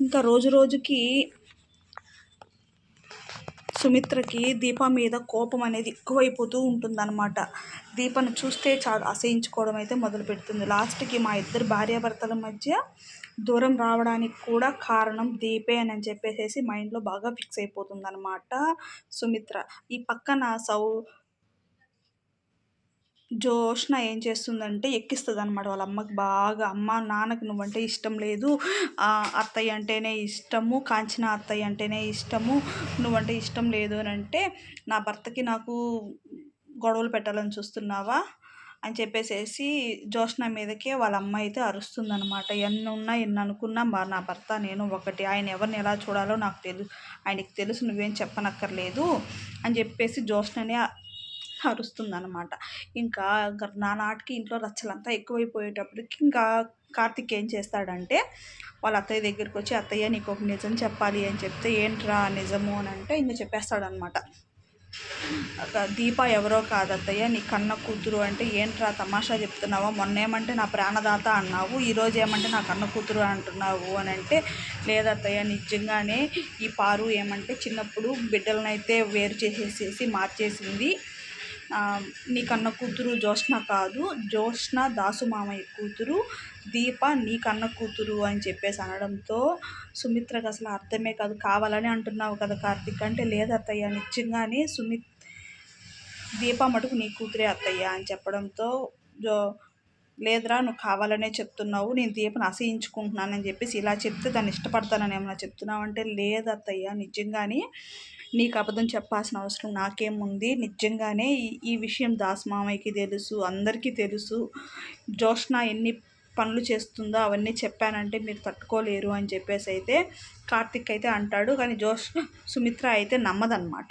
ఇంకా రోజు రోజుకి సుమిత్రకి దీప మీద కోపం అనేది ఎక్కువైపోతూ ఉంటుందన్నమాట. దీపను చూస్తే చాలా అసహించుకోవడం అయితే మొదలు పెడుతుంది. లాస్ట్కి మా ఇద్దరు భార్యాభర్తల మధ్య దూరం రావడానికి కూడా కారణం దీపే అని చెప్పేసి మైండ్లో బాగా ఫిక్స్ అయిపోతుంది అనమాట సుమిత్ర. ఈ పక్కన సౌ జోష్న ఏం చేస్తుందంటే ఎక్కిస్తుంది అనమాట వాళ్ళ అమ్మకి బాగా అమ్మ నాన్నకు నువ్వంటే ఇష్టం లేదు. అత్తయ్య అంటేనే ఇష్టము కాంచిన అత్తయ్య అంటేనే ఇష్టము నువ్వంటే ఇష్టం లేదు అని అంటే నా భర్తకి నాకు గొడవలు పెట్టాలని చూస్తున్నావా? అని చెప్పేసేసి జోష్న మీదకే వాళ్ళ అమ్మ అయితే అరుస్తుందనమాట ఎన్ని ఉన్నా ఎన్ని అనుకున్నా మా నా భర్త నేను ఒకటి. ఆయన ఎవరిని ఎలా చూడాలో నాకు తెలుసు ఆయనకి తెలుసు నువ్వేం చెప్పనక్కర్లేదు అని చెప్పేసి జోష్నని అరుస్తుందనమాట ఇంకా నా నాటికి ఇంట్లో రచ్చలంతా ఎక్కువైపోయేటప్పటికి ఇంకా కార్తిక్ ఏం చేస్తాడంటే వాళ్ళ అత్తయ్య దగ్గరికి వచ్చి అత్తయ్య నీకు ఒక నిజం చెప్పాలి అని చెప్తే ఏంట్రా నిజము అని అంటే ఇంకా చెప్పేస్తాడనమాట దీప ఎవరో కాదత్తయ్య నీ కన్న కూతురు అంటే ఏంట్రా తమాషా చెప్తున్నావా? మొన్న ఏమంటే నా ప్రాణదాత అన్నావు ఈరోజు ఏమంటే నా కన్న కూతురు అంటున్నావు అని అంటే లేదత్తయ్య నిజంగానే ఈ పారు ఏమంటే చిన్నప్పుడు బిడ్డలనైతే వేరు చేసేసేసి మార్చేసింది. నీ కన్న కూతురు జ్యోత్స్న కాదు. జ్యోత్స్న దాసు మామయ్య కూతురు. దీప నీ కన్న కూతురు అని చెప్పేసి అనడంతో సుమిత్రకు అసలు అర్థమే కాదు. కావాలని అంటున్నావు కదా కార్తిక్ అంటే లేదు అత్తయ్య నిజంగానే సుమిత్ దీప మటుకు నీ కూతురే అత్తయ్య అని చెప్పడంతో జో లేదురా నువ్వు కావాలనే చెప్తున్నావు నేను దీపను అసహించుకుంటున్నానని చెప్పేసి ఇలా చెప్తే దాన్ని ఇష్టపడతానని ఏమైనా చెప్తున్నావు అంటే లేదు అత్తయ్య నిజంగానే నీకు అబద్ధం చెప్పాల్సిన అవసరం నాకేముంది? నిజంగానే ఈ విషయం దాస్ మామయ్యకి తెలుసు అందరికీ తెలుసు. జోష్న ఎన్ని పనులు చేస్తుందో అవన్నీ చెప్పానంటే మీరు తట్టుకోలేరు అని చెప్పేసి అయితే కార్తిక్ అయితే అంటాడు. కానీ జోష్ సుమిత్ర అయితే నమ్మదన్నమాట.